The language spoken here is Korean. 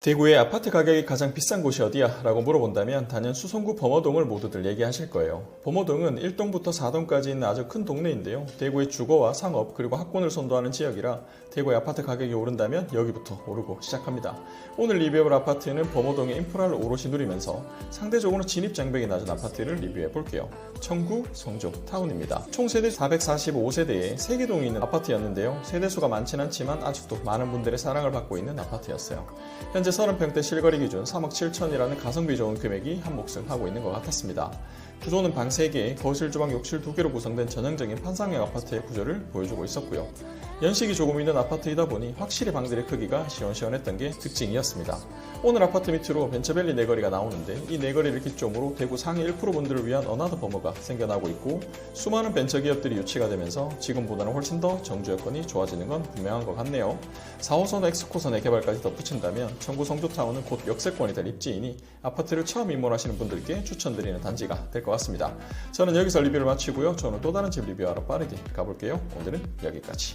대구의 아파트 가격이 가장 비싼 곳이 어디야? 라고 물어본다면 단연 수성구 범어동을 모두들 얘기하실 거예요. 범어동은 1동부터 4동까지 있는 아주 큰 동네인데요. 대구의 주거와 상업 그리고 학군을 선도하는 지역이라 대구의 아파트 가격이 오른다면 여기부터 오르고 시작합니다. 오늘 리뷰해볼 아파트는 범어동의 인프라를 오롯이 누리면서 상대적으로 진입 장벽이 낮은 아파트를 리뷰해 볼게요. 청구 성조 타운입니다. 총 세대 445세대에 3개 동이 있는 아파트였는데요. 세대수가 많진 않지만 아직도 많은 분들의 사랑을 받고 있는 아파트였어요. 현재 30평대 실거리 기준 3억 7천이라는 가성비 좋은 금액이 한 몫을 하고 있는 것 같았습니다. 구조는 방 3개, 거실, 주방, 욕실 2개로 구성된 전형적인 판상형 아파트의 구조를 보여주고 있었고요. 연식이 조금 있는 아파트이다 보니 확실히 방들의 크기가 시원시원했던 게 특징이었습니다. 오늘 아파트 밑으로 벤처밸리 내거리가 나오는데 이 내거리를 기점으로 대구 상위 1% 분들을 위한 어나더 버머가 생겨나고 있고 수많은 벤처 기업들이 유치가 되면서 지금보다는 훨씬 더 정주 여건이 좋아지는 건 분명한 것 같네요. 4호선 엑스코선의 개발까지 덧붙인다면 청구 성조타운은 곧 역세권이 될 입지이니 아파트를 처음 입문하시는 분들께 추천드리는 단지가 될 것 같습니다. 저는 여기서 리뷰를 마치고요. 저는 또 다른 집 리뷰하러 빠르게 가볼게요. 오늘은 여기까지.